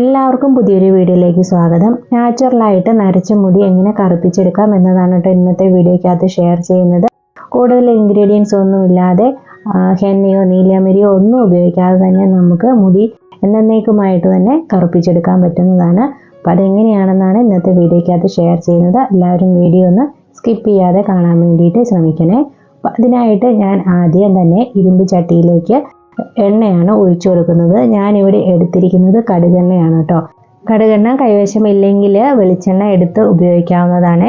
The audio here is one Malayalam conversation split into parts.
എല്ലാവർക്കും പുതിയൊരു വീഡിയോയിലേക്ക് സ്വാഗതം. നാച്ചുറലായിട്ട് നരച്ച മുടി എങ്ങനെ കറുപ്പിച്ചെടുക്കാം എന്നതാണ് കേട്ടോ ഇന്നത്തെ വീഡിയോയ്ക്കകത്ത് ഷെയർ ചെയ്യുന്നത്. കൂടുതൽ ഇൻഗ്രീഡിയൻസ് ഒന്നും ഇല്ലാതെ ഹെന്നയോ നീലമരിയോ ഒന്നും ഉപയോഗിക്കാതെ തന്നെ നമുക്ക് മുടി എന്നേക്കുമായിട്ട് തന്നെ കറുപ്പിച്ചെടുക്കാൻ പറ്റുന്നതാണ്. അപ്പം അതെങ്ങനെയാണെന്നാണ് ഇന്നത്തെ വീഡിയോയ്ക്കകത്ത് ഷെയർ ചെയ്യുന്നത്. എല്ലാവരും വീഡിയോ ഒന്ന് സ്കിപ്പ് ചെയ്യാതെ കാണാൻ വേണ്ടിയിട്ട് ശ്രമിക്കണേ. അപ്പം അതിനായിട്ട് ഞാൻ ആദ്യം തന്നെ ഇരുമ്പ് ചട്ടിയിലേക്ക് എണ്ണയാണ് ഒഴിച്ചു കൊടുക്കുന്നത്. ഞാനിവിടെ എടുത്തിരിക്കുന്നത് കടുകെണ്ണയാണ് കേട്ടോ. കടുകെണ്ണ കൈവശം ഇല്ലെങ്കിൽ വെളിച്ചെണ്ണ എടുത്ത് ഉപയോഗിക്കാവുന്നതാണ്.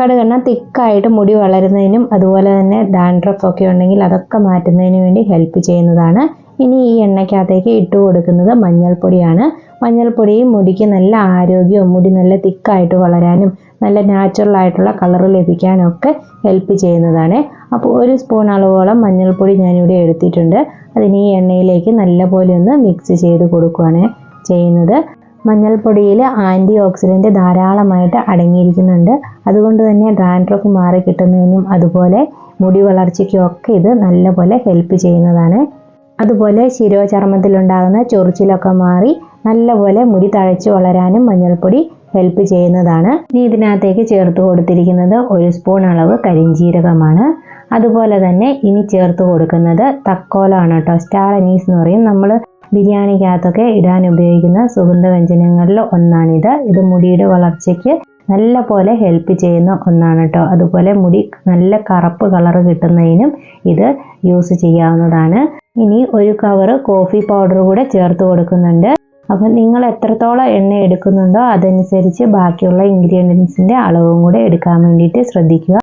കടുകെണ്ണ തിക്കായിട്ട് മുടി വളരുന്നതിനും അതുപോലെ തന്നെ ഡാൻഡ്രഫ് ഒക്കെ ഉണ്ടെങ്കിൽ അതൊക്കെ മാറ്റുന്നതിന് വേണ്ടി ഹെൽപ്പ് ചെയ്യുന്നതാണ്. ഇനി ഈ എണ്ണയ്ക്കകത്തേക്ക് ഇട്ട് കൊടുക്കുന്നത് മഞ്ഞൾപ്പൊടിയാണ്. മഞ്ഞൾപ്പൊടിയും മുടിക്ക് നല്ല ആരോഗ്യവും മുടി നല്ല തിക്കായിട്ട് വളരാനും നല്ല നാച്ചുറൽ ആയിട്ടുള്ള കളർ ലഭിക്കാനൊക്കെ ഹെൽപ്പ് ചെയ്യുന്നതാണ്. അപ്പോൾ ഒരു സ്പൂൺ അളവോളം മഞ്ഞൾപ്പൊടി ഞാനിവിടെ എടുത്തിട്ടുണ്ട്. അതിന് ഈ എണ്ണയിലേക്ക് നല്ലപോലെ ഒന്ന് മിക്സ് ചെയ്ത് കൊടുക്കുകയാണ് ചെയ്യുന്നത്. മഞ്ഞൾപ്പൊടിയിൽ ആന്റി ഓക്സിഡന്റ് ധാരാളമായിട്ട് അടങ്ങിയിരിക്കുന്നുണ്ട്. അതുകൊണ്ട് തന്നെ ഡാൻഡ്രഫ് മാറി കിട്ടുന്നതിനും അതുപോലെ മുടി വളർച്ചയ്ക്കുമൊക്കെ ഇത് നല്ലപോലെ ഹെൽപ്പ് ചെയ്യുന്നതാണ്. അതുപോലെ ശിരോചർമ്മത്തിലുണ്ടാകുന്ന ചൊറിച്ചിലൊക്കെ മാറി നല്ലപോലെ മുടി തഴച്ച് വളരാനും മഞ്ഞൾപ്പൊടി ഹെൽപ്പ് ചെയ്യുന്നതാണ്. ഇനി ഇതിനകത്തേക്ക് ചേർത്ത് കൊടുത്തിരിക്കുന്നത് ഒരു സ്പൂൺ അളവ് കരിഞ്ചീരകമാണ്. അതുപോലെ തന്നെ ഇനി ചേർത്ത് കൊടുക്കുന്നത് തക്കോലാണ് കേട്ടോ. സ്റ്റാർ അനീസ് എന്ന് പറയും. നമ്മൾ ബിരിയാണിക്കകത്തൊക്കെ ഇടാൻ ഉപയോഗിക്കുന്ന സുഗന്ധവ്യഞ്ജനങ്ങളിൽ ഒന്നാണിത്. ഇത് മുടിയുടെ വളർച്ചയ്ക്ക് നല്ല പോലെ ഹെൽപ്പ് ചെയ്യുന്ന ഒന്നാണ് കേട്ടോ. അതുപോലെ മുടി നല്ല കറുപ്പ് കളർ കിട്ടുന്നതിനും ഇത് യൂസ് ചെയ്യാവുന്നതാണ്. ഇനി ഒരു കവറ് കോഫി പൗഡർ കൂടെ ചേർത്ത് കൊടുക്കുന്നുണ്ട്. അപ്പം നിങ്ങൾ എത്രത്തോളം എണ്ണ എടുക്കുന്നുണ്ടോ അതനുസരിച്ച് ബാക്കിയുള്ള ഇൻഗ്രീഡിയൻസിന്റെ അളവും കൂടെ എടുക്കാൻ വേണ്ടിയിട്ട് ശ്രദ്ധിക്കുക.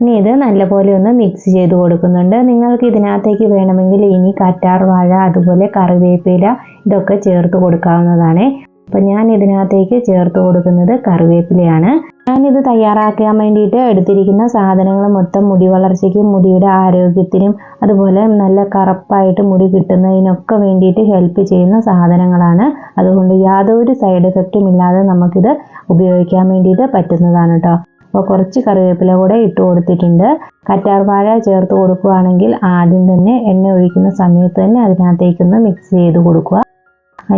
ഇനി ഇത് നല്ലപോലെ ഒന്ന് മിക്സ് ചെയ്ത് കൊടുക്കുന്നുണ്ട്. നിങ്ങൾക്ക് ഇതിനകത്തേക്ക് വേണമെങ്കിൽ ഇനി കറ്റാർ വാഴ അതുപോലെ കറിവേപ്പില ഇതൊക്കെ ചേർത്ത് കൊടുക്കാവുന്നതാണ്. അപ്പം ഞാൻ ഇതിനകത്തേക്ക് ചേർത്ത് കൊടുക്കുന്നത് കറിവേപ്പിലയാണ്. ഞാനിത് തയ്യാറാക്കാൻ വേണ്ടിയിട്ട് എടുത്തിരിക്കുന്ന സാധനങ്ങൾ മൊത്തം മുടി വളർച്ചയ്ക്കും മുടിയുടെ ആരോഗ്യത്തിനും അതുപോലെ നല്ല കറുപ്പായിട്ട് മുടി കിട്ടുന്നതിനൊക്കെ വേണ്ടിയിട്ട് ഹെൽപ്പ് ചെയ്യുന്ന സാധനങ്ങളാണ്. അതുകൊണ്ട് യാതൊരു സൈഡ് എഫക്റ്റും ഇല്ലാതെ നമുക്കിത് ഉപയോഗിക്കാൻ വേണ്ടിയിട്ട് പറ്റുന്നതാണ് കേട്ടോ അപ്പോൾ കുറച്ച് കറിവേപ്പില കൂടെ ഇട്ട് കൊടുത്തിട്ടുണ്ട്. കറ്റാർവാഴ ചേർത്ത് കൊടുക്കുകയാണെങ്കിൽ ആദ്യം തന്നെ എണ്ണ ഒഴിക്കുന്ന സമയത്ത് തന്നെ അതിനകത്തേക്കൊന്ന് മിക്സ് ചെയ്ത് കൊടുക്കുക.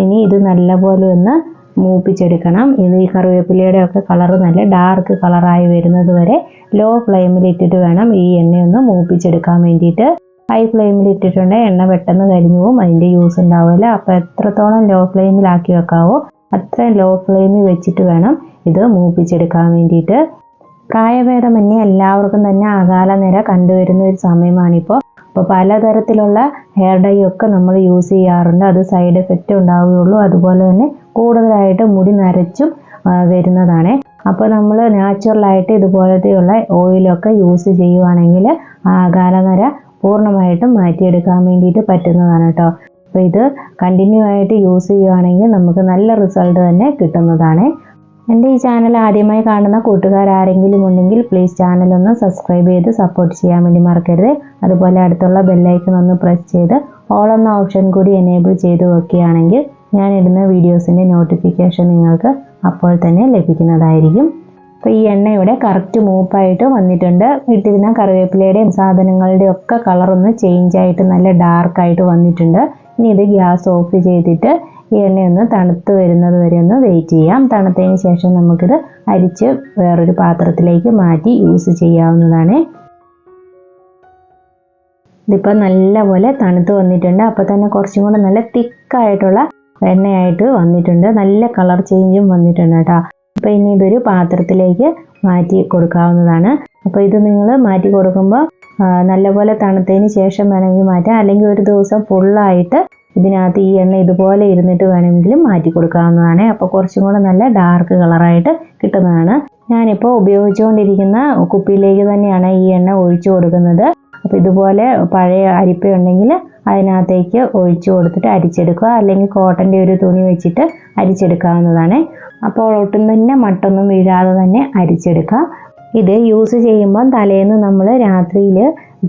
ഇനി ഇത് നല്ലപോലെ ഒന്ന് മൂപ്പിച്ചെടുക്കണം. ഇത് ഈ കറിവേപ്പിലയുടെ ഒക്കെ കളർ നല്ല ഡാർക്ക് കളറായി വരുന്നത് വരെ ലോ ഫ്ലെയിമിൽ ഇട്ടിട്ട് വേണം ഈ എണ്ണയൊന്ന് മൂപ്പിച്ചെടുക്കാൻ വേണ്ടിയിട്ട്. ഹൈ ഫ്ലെയിമിൽ ഇട്ടിട്ടുണ്ടെങ്കിൽ എണ്ണ പെട്ടെന്ന് കരിഞ്ഞു പോകും അതിന്റെ യൂസ് ഉണ്ടാവില്ല. അപ്പോൾ എത്രത്തോളം ലോ ഫ്ലെയിമിലാക്കി വെക്കാവോ അത്രയും ലോ ഫ്ലെയിമിൽ വെച്ചിട്ട് വേണം ഇത് മൂപ്പിച്ചെടുക്കാൻ വേണ്ടിയിട്ട്. പ്രായഭേദമന്യേ എല്ലാവർക്കും തന്നെ അകാല നിര കണ്ടുവരുന്ന ഒരു സമയമാണിപ്പോൾ അപ്പോൾ പലതരത്തിലുള്ള ഹെയർ ഡൈ ഒക്കെ നമ്മൾ യൂസ് ചെയ്യാറുണ്ട്. അത് സൈഡ് എഫക്റ്റ് ഉണ്ടാവുകയുള്ളൂ. അതുപോലെ തന്നെ കൂടുതലായിട്ട് മുടി നരച്ചും വരുന്നതാണ്. അപ്പോൾ നമ്മൾ നാച്ചുറലായിട്ട് ഇതുപോലത്തെയുള്ള ഓയിലൊക്കെ യൂസ് ചെയ്യുവാണെങ്കിൽ ആ അകാലനര പൂർണമായിട്ടും മാറ്റിയെടുക്കാൻ വേണ്ടിയിട്ട് പറ്റുന്നതാണ് കേട്ടോ. അപ്പോൾ ഇത് കണ്ടിന്യൂ ആയിട്ട് യൂസ് ചെയ്യുവാണെങ്കിൽ നമുക്ക് നല്ല റിസൾട്ട് തന്നെ കിട്ടുന്നതാണ്. എന്റെ ഈ ചാനൽ ആദ്യമായി കാണുന്ന കൂട്ടുകാർ ആരെങ്കിലും ഉണ്ടെങ്കിൽ പ്ലീസ് ചാനൽ ഒന്ന് സബ്സ്ക്രൈബ് ചെയ്ത് സപ്പോർട്ട് ചെയ്യാൻ വേണ്ടി മറക്കരുത്. അതുപോലെ അടുത്തുള്ള ബെല്ലൈക്കൺ ഒന്ന് പ്രസ് ചെയ്ത് ഓൾ എന്ന ഓപ്ഷൻ കൂടി എനേബിൾ ചെയ്ത് വെക്കുകയാണെങ്കിൽ ഞാൻ ഇടുന്ന വീഡിയോസിന്റെ നോട്ടിഫിക്കേഷൻ നിങ്ങൾക്ക് അപ്പോൾ തന്നെ ലഭിക്കുന്നതായിരിക്കും. അപ്പോൾ ഈ എണ്ണ ഇവിടെ കറക്റ്റ് മൂപ്പായിട്ട് വന്നിട്ടുണ്ട്. ഇട്ടിരുന്ന കറിവേപ്പിലയുടെയും സാധനങ്ങളുടെയും ഒക്കെ കളറൊന്ന് ചേഞ്ച് ആയിട്ട് നല്ല ഡാർക്കായിട്ട് വന്നിട്ടുണ്ട്. ഇനി ഇത് ഗ്യാസ് ഓഫ് ചെയ്തിട്ട് ഈ ഒന്ന് തണുത്ത് വരുന്നത് വരെ ഒന്ന് വെയിറ്റ് ചെയ്യാം. തണുത്തതിന് ശേഷം നമുക്കിത് അരിച്ച് വേറൊരു പാത്രത്തിലേക്ക് മാറ്റി യൂസ് ചെയ്യാവുന്നതാണ്. ഇതിപ്പോൾ നല്ലപോലെ തണുത്ത് വന്നിട്ടുണ്ട്. അപ്പോൾ തന്നെ കുറച്ചും കൂടെ നല്ല തിക്കായിട്ടുള്ള എണ്ണയായിട്ട് വന്നിട്ടുണ്ട്. നല്ല കളർ ചേഞ്ചും വന്നിട്ടുണ്ട് കേട്ടോ. അപ്പോൾ ഇനി ഇതൊരു പാത്രത്തിലേക്ക് മാറ്റി കൊടുക്കാവുന്നതാണ്. അപ്പോൾ ഇത് നിങ്ങൾ മാറ്റി കൊടുക്കുമ്പോൾ നല്ലപോലെ തണുത്തതിന് ശേഷം വേണമെങ്കിൽ മാറ്റാം. അല്ലെങ്കിൽ ഒരു ദിവസം ഫുള്ളായിട്ട് ഇതിനകത്ത് ഈ എണ്ണ ഇതുപോലെ ഇരുന്നിട്ട് വേണമെങ്കിലും മാറ്റി കൊടുക്കാവുന്നതാണ്. അപ്പോൾ കുറച്ചും കൂടെ നല്ല ഡാർക്ക് കളറായിട്ട് കിട്ടുന്നതാണ്. ഞാനിപ്പോൾ ഉപയോഗിച്ചുകൊണ്ടിരിക്കുന്ന കുപ്പിയിലേക്ക് തന്നെയാണ് ഈ എണ്ണ ഒഴിച്ചു കൊടുക്കുന്നത്. അപ്പോൾ ഇതുപോലെ പഴയ അരിപ്പ ഉണ്ടെങ്കിൽ അതിനകത്തേക്ക് ഒഴിച്ചു കൊടുത്തിട്ട് അരിച്ചെടുക്കുക. അല്ലെങ്കിൽ കോട്ടന്റെ ഒരു തുണി വെച്ചിട്ട് അരിച്ചെടുക്കാവുന്നതാണ്. അപ്പോൾ ഒട്ടും തന്നെ മട്ടൊന്നും വീഴാതെ തന്നെ അരിച്ചെടുക്കുക. ഇത് യൂസ് ചെയ്യുമ്പം തലേന്ന് നമ്മൾ രാത്രിയിൽ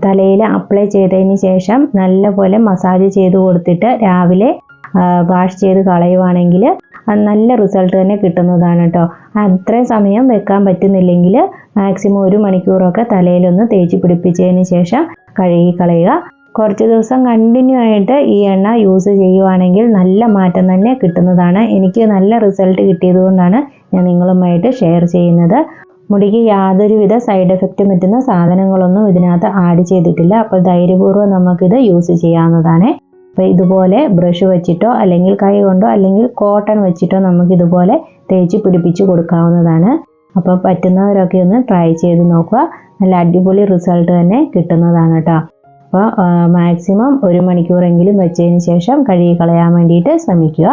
തലയിൽ അപ്ലൈ ചെയ്തതിന് ശേഷം നല്ലപോലെ മസാജ് ചെയ്ത് കൊടുത്തിട്ട് രാവിലെ വാഷ് ചെയ്ത് കളയുവാണെങ്കിൽ നല്ല റിസൾട്ട് തന്നെ കിട്ടുന്നതാണ് കേട്ടോ അത്രയും സമയം വെക്കാൻ പറ്റുന്നില്ലെങ്കിൽ മാക്സിമം ഒരു മണിക്കൂറൊക്കെ തലയിലൊന്ന് തേച്ച് പിടിപ്പിച്ചതിന് ശേഷം കഴുകി കളയുക. കുറച്ച് ദിവസം കണ്ടിന്യൂ ആയിട്ട് ഈ എണ്ണ യൂസ് ചെയ്യുവാണെങ്കിൽ നല്ല മാറ്റം തന്നെ കിട്ടുന്നതാണ്. എനിക്ക് നല്ല റിസൾട്ട് കിട്ടിയതുകൊണ്ടാണ് ഞാൻ നിങ്ങളുമായിട്ട് ഷെയർ ചെയ്യുന്നത്. മുടിക്ക് യാതൊരുവിധ സൈഡ് എഫക്റ്റും പറ്റുന്ന സാധനങ്ങളൊന്നും ഇതിനകത്ത് ആഡ് ചെയ്തിട്ടില്ല. അപ്പോൾ ധൈര്യപൂർവം നമുക്കിത് യൂസ് ചെയ്യാവുന്നതാണ്. അപ്പോൾ ഇതുപോലെ ബ്രഷ് വെച്ചിട്ടോ അല്ലെങ്കിൽ കൈ കൊണ്ടോ അല്ലെങ്കിൽ കോട്ടൺ വെച്ചിട്ടോ നമുക്ക് ഇതുപോലെ തേച്ച് പിടിപ്പിച്ച് കൊടുക്കാവുന്നതാണ്. അപ്പോൾ പറ്റുന്നവരൊക്കെ ഒന്ന് ട്രൈ ചെയ്ത് നോക്കുക. നല്ല അടിപൊളി റിസൾട്ട് തന്നെ കിട്ടുന്നതാണ് കേട്ടോ അപ്പോൾ മാക്സിമം ഒരു മണിക്കൂറെങ്കിലും വെച്ചതിന് ശേഷം കഴുകി കളയാൻ വേണ്ടിയിട്ട് ശ്രമിക്കുക.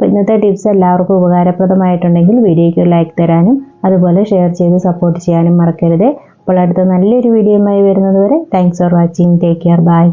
അപ്പോൾ ഇന്നത്തെ ടിപ്സ് എല്ലാവർക്കും ഉപകാരപ്രദമായിട്ടുണ്ടെങ്കിൽ വീഡിയോയ്ക്ക് ലൈക്ക് തരാനും അതുപോലെ ഷെയർ ചെയ്ത് സപ്പോർട്ട് ചെയ്യാനും മറക്കരുത്. അപ്പോൾ അടുത്ത നല്ലൊരു വീഡിയോയുമായി വരുന്നത് വരെ thanks for watching take care bye